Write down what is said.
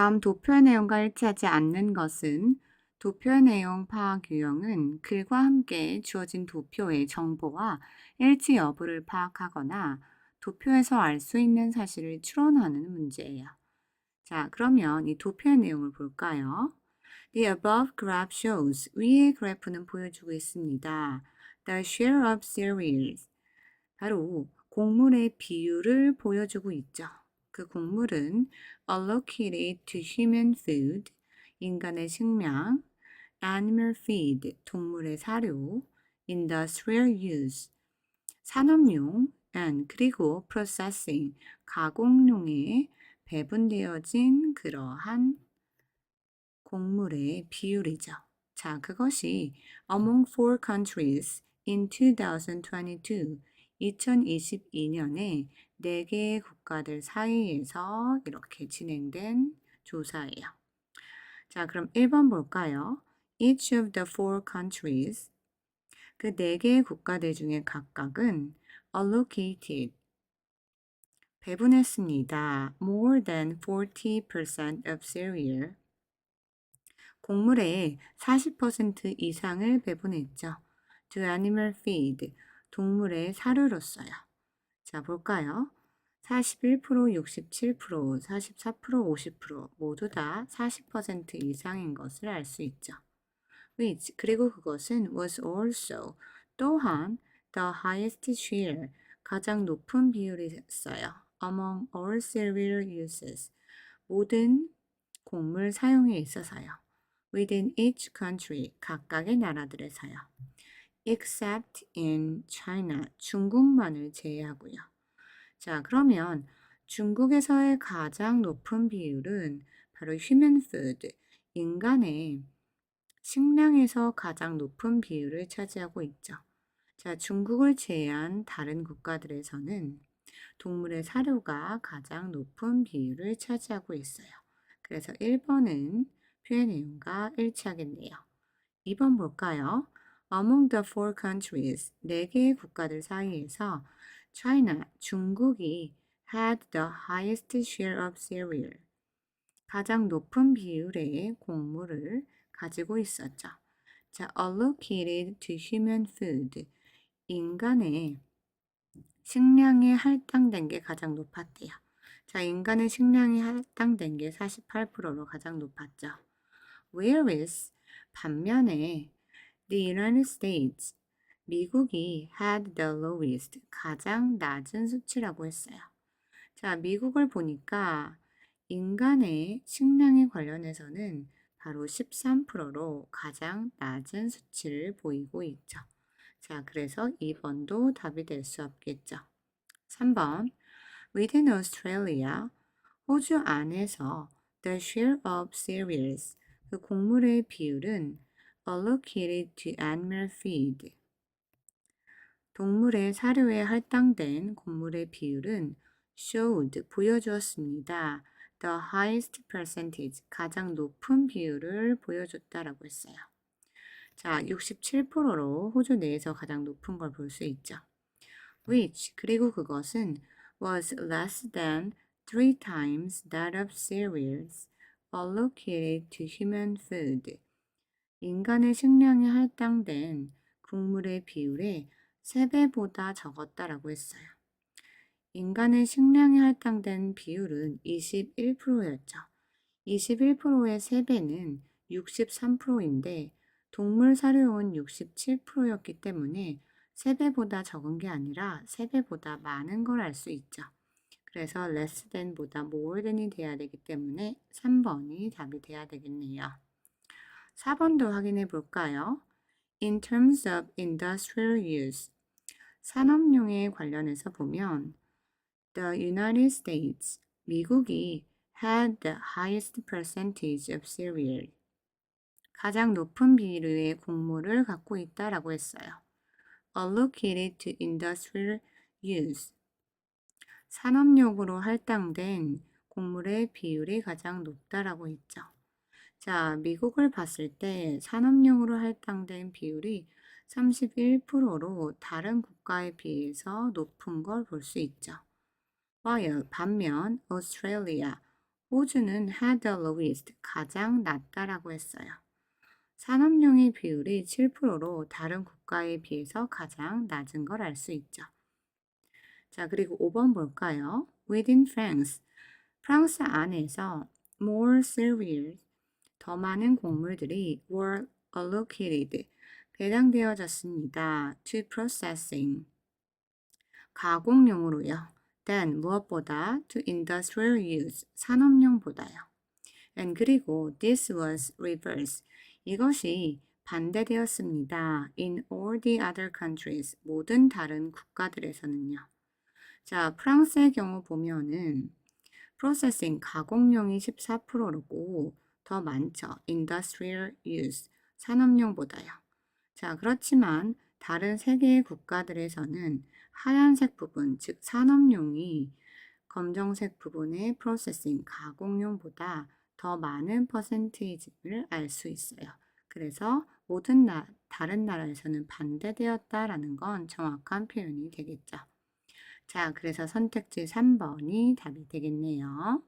다음 도표의 내용과 일치하지 않는 것은 도표의 내용 파악 유형은 글과 함께 주어진 도표의 정보와 일치 여부를 파악하거나 도표에서 알 수 있는 사실을 추론하는 문제예요. 자, 그러면 이 도표의 내용을 볼까요? The above graph shows 위의 그래프는 보여주고 있습니다. The share of cereals 바로 곡물의 비율을 보여주고 있죠. 그 곡물은 allocated to human food 인간의 식량, animal feed 동물의 사료, industrial use 산업용 and 그리고 processing 가공용에 배분되어진 그러한 곡물의 비율이죠. 자, 그것이 among four countries in 2022 2022년에 4개의 국가들 사이에서 이렇게 진행된 조사예요. 자, 그럼 1번 볼까요? Each of the four countries 그 4개의 국가들 중에 각각은 allocated 배분했습니다. more than 40% of cereal 곡물의 40% 이상을 배분했죠. to animal feed 동물의 사료로서요. 자, 볼까요? 41%, 67%, 44%, 50% 모두 다 40% 이상인 것을 알 수 있죠. which 그리고 그것은 was also 또한 the highest share 가장 높은 비율이었어요. among all cereal uses 모든 곡물 사용에 있어서요. within each country 각각의 나라들에서요. Except in China 중국만을 제외하고요. 자, 그러면 중국에서의 가장 높은 비율은 바로 human food, 인간의 식량에서 가장 높은 비율을 차지하고 있죠. 자, 중국을 제외한 다른 국가들에서는 동물의 사료가 가장 높은 비율을 차지하고 있어요. 그래서 1번은 표의 내용과 일치하겠네요. 2번 볼까요? Among the four countries, 4개의 국가들 사이에서 China, 중국이 had the highest share of cereal. 가장 높은 비율의 곡물을 가지고 있었죠. 자, allocated to human food. 인간의 식량에 할당된 게 가장 높았대요. 자, 인간의 식량이 할당된 게 48%로 가장 높았죠. Whereas 반면에 the United States 미국이 had the lowest 가장 낮은 수치라고 했어요. 자, 미국을 보니까 인간의 식량에 관련해서는 바로 13%로 가장 낮은 수치를 보이고 있죠. 자, 그래서 2번도 답이 될 수 없겠죠. 3번 Within Australia, 호주 안에서 the share of cereals, 그 곡물의 비율은 allocated to animal feed, 동물의 사료에 할당된 곡물의 비율은 showed, 보여주었습니다. the highest percentage, 가장 높은 비율을 보여줬다라고 했어요. 자, 67%로 호주 내에서 가장 높은 걸 볼 수 있죠. which, 그리고 그것은 was less than three times that of cereals allocated to human food. 인간의 식량에 할당된 국물의 비율의 3배보다 적었다라고 했어요. 인간의 식량에 할당된 비율은 21%였죠. 21%의 3배는 63%인데 동물 사료용은 67%였기 때문에 3배보다 적은 게 아니라 3배보다 많은 걸 알 수 있죠. 그래서 less than보다 more than이 돼야 되기 때문에 3번이 답이 돼야 되겠네요. 4번도 확인해 볼까요? In terms of industrial use, 산업용에 관련해서 보면 The United States, 미국이 had the highest percentage of cereal, 가장 높은 비율의 곡물을 갖고 있다라고 했어요. allocated to industrial use, 산업용으로 할당된 곡물의 비율이 가장 높다라고 했죠. 자, 미국을 봤을 때 산업용으로 할당된 비율이 31%로 다른 국가에 비해서 높은 걸 볼 수 있죠. 반면 Australia, 호주는 had the lowest, 가장 낮다라고 했어요. 산업용의 비율이 7%로 다른 국가에 비해서 가장 낮은 걸 알 수 있죠. 자, 그리고 5번 볼까요? Within France, 프랑스 안에서 more cereals, 더 많은 곡물들이 were allocated, 배당되어졌습니다. to processing, 가공용으로요. than 무엇보다 to industrial use, 산업용보다요. and 그리고 this was reverse, 이것이 반대되었습니다. in all the other countries, 모든 다른 국가들에서는요. 자, 프랑스의 경우 보면은 processing, 가공용이 14%고 더 많죠. industrial use, 산업용보다요. 자, 그렇지만 다른 세 개의 국가들에서는 하얀색 부분, 즉 산업용이 검정색 부분의 processing, 가공용보다 더 많은 퍼센테이지를 알 수 있어요. 그래서 모든 나, 다른 나라에서는 반대되었다라는 건 정확한 표현이 되겠죠. 자, 그래서 선택지 3번이 답이 되겠네요.